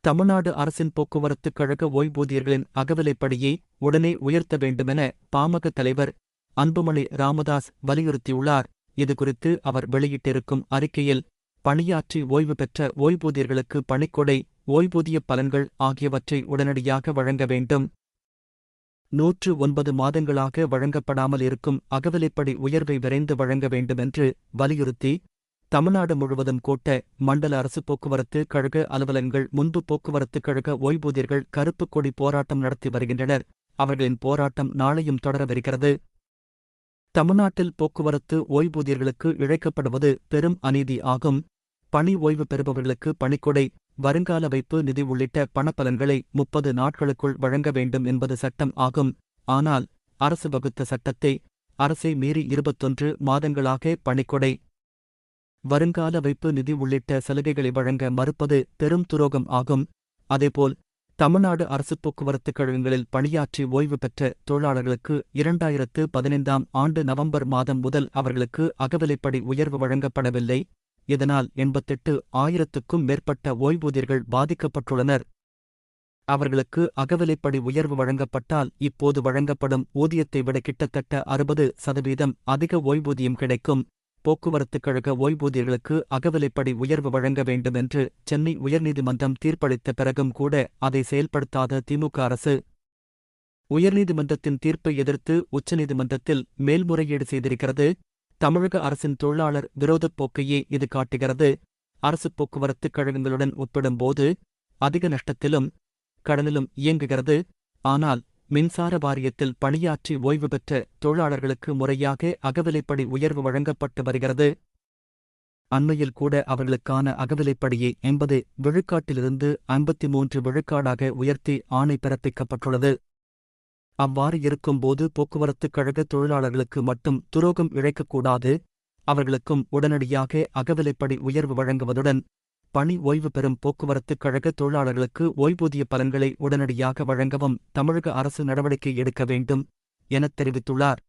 தமிழ்நாடு அரசின் போக்குவரத்து கழக ஓய்வூதியர்களின் அகவிலைப்படியை உடனே உயர்த்த வேண்டுமென பாமக தலைவர் அன்புமணி ராமதாஸ் வலியுறுத்தியுள்ளார். இதுகுறித்து அவர் வெளியிட்டிருக்கும் அறிக்கையில் பணியாற்றி ஓய்வு பெற்ற ஓய்வூதியர்களுக்கு பணிக்கொடை ஓய்வூதிய பலன்கள் ஆகியவற்றை உடனடியாக வழங்க வேண்டும். நூற்று ஒன்பது மாதங்களாக வழங்கப்படாமல் இருக்கும் அகவிலைப்படி உயர்வை விரைந்து வழங்க வேண்டுமென்று வலியுறுத்தி தமிழ்நாடு முழுவதும் கோட்ட மண்டல அரசு போக்குவரத்து கழக அலுவலகங்கள் முன்பு போக்குவரத்து கழக ஓய்வூதியர்கள் கருப்புக் கொடி போராட்டம் நடத்தி வருகின்றனர். அவர்களின் போராட்டம் நாளையும் தொடரவிருக்கிறது. தமிழ்நாட்டில் போக்குவரத்து ஓய்வூதியர்களுக்கு இழைக்கப்படுவது பெரும் அநீதி ஆகும். பணி ஓய்வு பெறுபவர்களுக்கு பணிக்கொடை வருங்கால வைப்பு நிதி உள்ளிட்ட பணப்பலன்களை முப்பது நாட்களுக்குள் வழங்க வேண்டும் என்பது சட்டம் ஆகும். ஆனால் அரசு வகுத்த சட்டத்தை அரசை மீறி இருபத்தொன்று மாதங்களாக பணிக்கொடை. வருங்கால வைப்பு நிதி உள்ளிட்ட சலுகைகளை வழங்க மறுப்பது பெரும் துரோகம் ஆகும். அதேபோல் தமிழ்நாடு அரசு போக்குவரத்து கழகங்களில் பணியாற்றி ஓய்வு பெற்ற தொழிலாளர்களுக்கு இரண்டாயிரத்து பதினைந்தாம் ஆண்டு நவம்பர் மாதம் முதல் அவர்களுக்கு அகவிலைப்படி உயர்வு வழங்கப்படவில்லை. இதனால் எண்பத்தெட்டு ஆயிரத்துக்கும் மேற்பட்ட ஓய்வூதியர்கள் பாதிக்கப்பட்டுள்ளனர். அவர்களுக்கு அகவிலைப்படி உயர்வு வழங்கப்பட்டால் இப்போது வழங்கப்படும் ஊதியத்தை விட கிட்டத்தட்ட அறுபது சதவீதம் அதிக ஓய்வூதியம் கிடைக்கும். போக்குவரத்துக் கழக ஓய்வூதியர்களுக்கு அகவிலைப்படி உயர்வு வழங்க வேண்டும் என்று சென்னை உயர்நீதிமன்றம் தீர்ப்பளித்த பிறகும் கூட அதை செயல்படுத்தாத திமுக அரசு. உயர்நீதிமன்றத்தின் தீர்ப்பை எதிர்த்து உச்சநீதிமன்றத்தில் மேல்முறையீடு செய்திருக்கிறது. தமிழக அரசின் தொழிலாளர் விரோதப் போக்கையே இது காட்டுகிறது. அரசு போக்குவரத்துக் கழகங்களுடன் ஒப்பிடும்போது அதிக நஷ்டத்திலும் கடனிலும் இயங்குகிறது. ஆனால் மின்சார வாரியத்தில் பணியாற்றி ஓய்வு பெற்ற தொழிலாளர்களுக்கு முறையாக அகவிலைப்படி உயர்வு வழங்கப்பட்டு வருகிறது. அண்மையில் கூட அவர்களுக்கான அகவிலைப்படியை எண்பது விழுக்காட்டிலிருந்து ஐம்பத்தி மூன்று விழுக்காடாக உயர்த்தி ஆணை பிறப்பிக்கப்பட்டுள்ளது. அவ்வாறு இருக்கும்போது போக்குவரத்துக் கழக தொழிலாளர்களுக்கு மட்டும் துரோகம் இழைக்கக்கூடாது. அவர்களுக்கும் உடனடியாக அகவிலைப்படி உயர்வு வழங்குவதுடன் பணி ஓய்வு பெறும் போக்குவரத்துக் கழக தொழிலாளர்களுக்கு ஓய்வூதிய பலன்களை உடனடியாக வழங்கவும் தமிழக அரசு நடவடிக்கை எடுக்க வேண்டும் எனத் தெரிவித்துள்ளார்.